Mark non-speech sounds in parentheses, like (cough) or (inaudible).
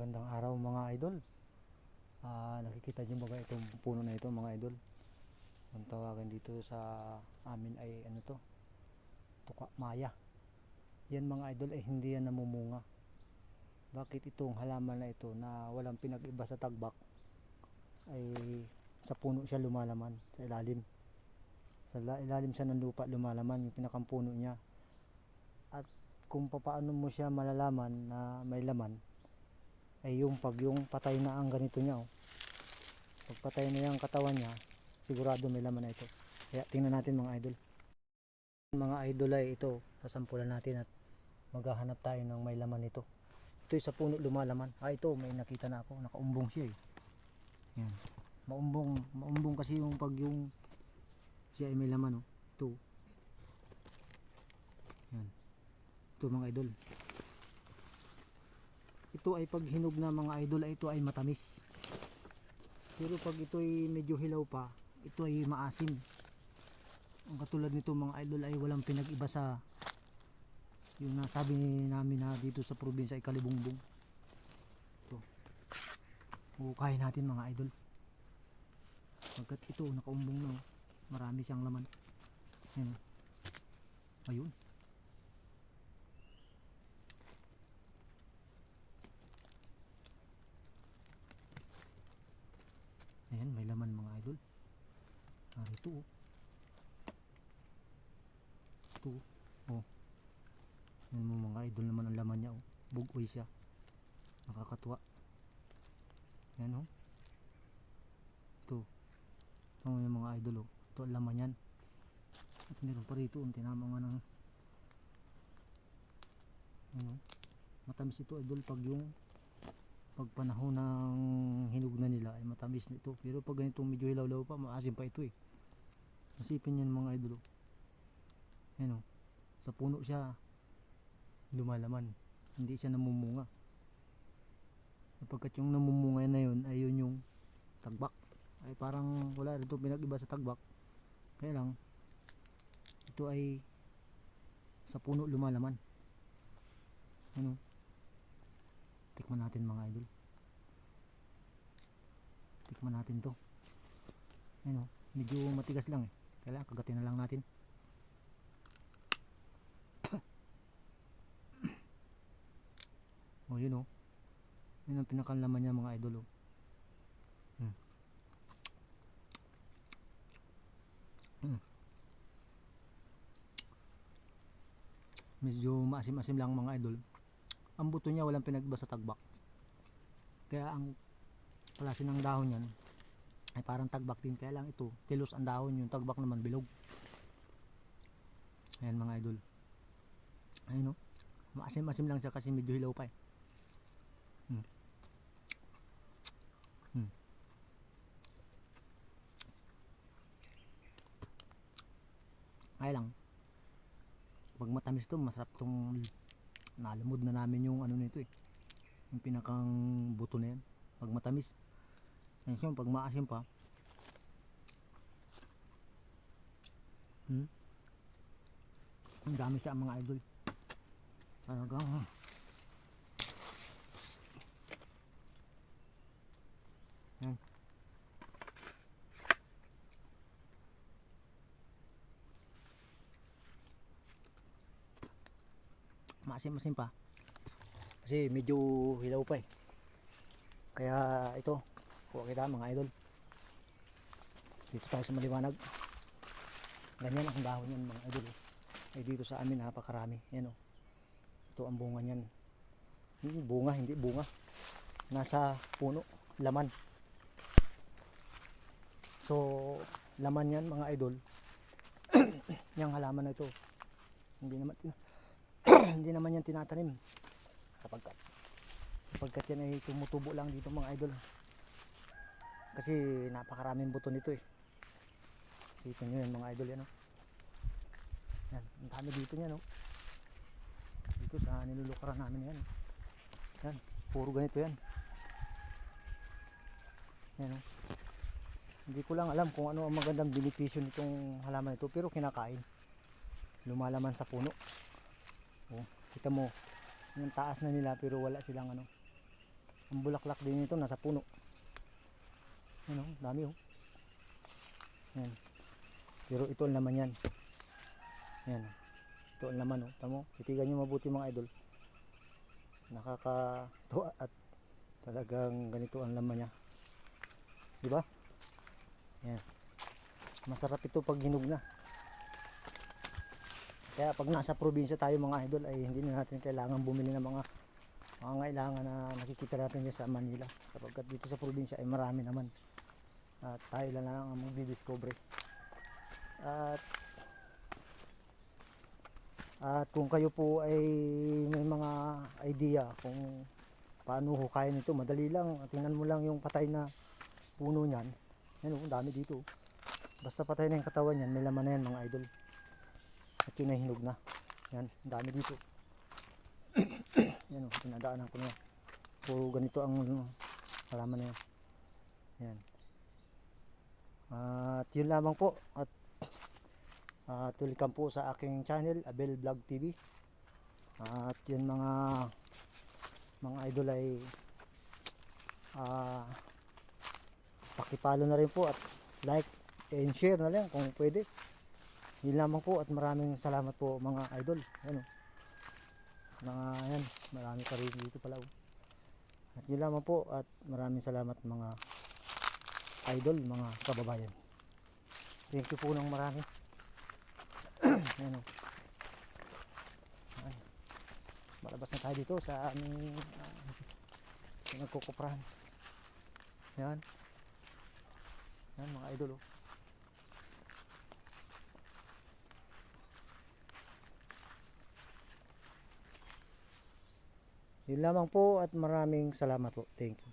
Magandang araw mga idol. Ah, nakikita niyo ba itong puno na ito mga idol? Ang tawagan dito sa amin ay ano to? Tuka maya. Yan mga idol ay hindi yan namumunga. Bakit itong halaman na ito na walang pinag-iba sa tagbak ay sa puno siya lumalaman sa ilalim. Sa la- ilalim siya ng lupa lumalaman yung pinakampuno niya. At kung papaano mo siya malalaman na may laman ay yung pag yung patay na ang ganito niya oh. Pag patay na yung katawan niya, sigurado may laman na ito. Kaya tingnan natin mga idol. Mga idol ay ito, sasampulan natin at maghahanap tayo ng may laman nito. Ito sa puno lumalaman. Ah ito, may nakita na ako, nakaumbong siya eh. Yan. Maumbong, maumbong kasi yung pag yung siya ay may laman oh. Ito. Yan. Ito mga idol. Ito ay pag hinog na mga idol ito ay matamis. Pero pag ito ay medyo hilaw pa, ito ay maasim. Ang katulad nito mga idol ay walang pinag-iba sa yung nasabi namin na dito sa probinsya ay kalibungbong. Ito. Hukayin natin mga idol. Pagkat ito nakaumbong na, oh. marami siyang laman. Ayan. oh. Ayun. Ayan, may laman mga idol. Ah, ito oh. Ito oh. Yan mo mga idol naman ang laman niya oh. Bugoy siya. Nakakatuwa. Yan oh. Ito. Ito yung mga idol oh. Ito ang laman yan. At meron pa rito ang tinama nga ng ano, matamis ito idol pag yung pag panahon ng hinog na nila ay matamis nito pero pag ganitong medyo hilaw-law pa maasim pa ito eh. Masipin yan mga idol oh. sa puno siya lumalaman. Hindi siya namumunga. Sapagkat yung namumunga na yun ay yun yung tagbak. Ay parang wala rin pinag-iba sa tagbak. Kaya lang ito ay sa puno lumalaman. Ano? Tikman natin mga idol tikman natin to. Ano medyo matigas lang eh. Kailangan kagatin na lang natin. Oh yun oh. Yun ang pinakalaman niya mga idol oh. Hmm. Hmm. medyo maasim-asim lang mga idol. Ang buto niya walang pinagba sa tagbak. Kaya ang klase ng dahon yan. Ay parang tagbak din. Kaya lang ito tilos ang dahon. Yung tagbak naman bilog. Ayan mga idol. Ayun o maasim-asim lang siya kasi medyo hilaw pa eh. Hmm. Hmm. kaya lang pag matamis to masarap tong nalamod na namin yung ano nito eh. Yung pinakang buto na yan. Pag matamis yan siya pag maasim pa. Hmm? ang dami siya mga idol. Talagang yan maasim-asim pa. Kasi medyo hilaw pa eh. Kaya ito kuha kita mga idol. Dito tayo sa maliwanag. Ganyan ang dahon yan mga idol. Ay dito sa amin napakarami. Yan o ito ang bunga niyan. Hindi bunga hindi bunga. Nasa puno laman. So laman yan mga idol. (clears throat) Yung halaman na ito. Hindi naman (clears throat) hindi naman yan tinatanim. Kapagkat kapagkat yan ay tumutubo lang dito mga idol kasi napakaraming buto nito eh isipin nyo yan mga idol yan oh. yan ang dami dito niyan oh. dito sa nilulukaran namin yan oh. yan puro ganito yan yan oh. hindi ko lang alam kung ano ang magandang benepisyo nitong halaman ito pero kinakain lumalaman sa puno oh, kita mo yung taas na nila pero wala silang ano Ang bulaklak din nito nasa puno. Ano, dami oh. Yan. Pero ito ang laman yan. Yan. Ito ang laman oh. Tamo, titigan nyo mabuti mga idol. Nakakatuwa at talagang ganito ang laman niya. Di ba? Yan. Masarap ito pag hinog na. Kaya pag nasa probinsya tayo mga idol ay hindi na natin kailangan bumili ng mga mga kailangan na nakikita natin sa Manila sapagkat dito sa probinsya ay marami naman at tayo lang lang ang magdidiscover at at kung kayo po ay may mga idea kung paano hukayin ito madali lang. Tingnan mo lang yung patay na puno niyan. Yan oh, dami dito. Basta patay na yung katawan niyan may laman na yan mga idol. At yun ay hinog na. Yan dami dito. (coughs) Yan o pinadaanan ko na. Puro ganito ang ano, halaman na yan. Yan at yun lamang po. At at welcome po sa aking channel Abel Vlog TV at yun mga mga idol ay ah pakipalo na rin po at like and share na lang kung pwede. Yun lamang po at maraming salamat po mga idol. Ano? Mga yan marami pa rin dito pala oh. at yun lamang po at maraming salamat mga idol mga kababayan thank you po ng marami yan oh. Ay. malabas na tayo dito sa aming uh, nagkukuprahan yan yan mga idol oh. Yun lamang po at maraming salamat po. Thank you.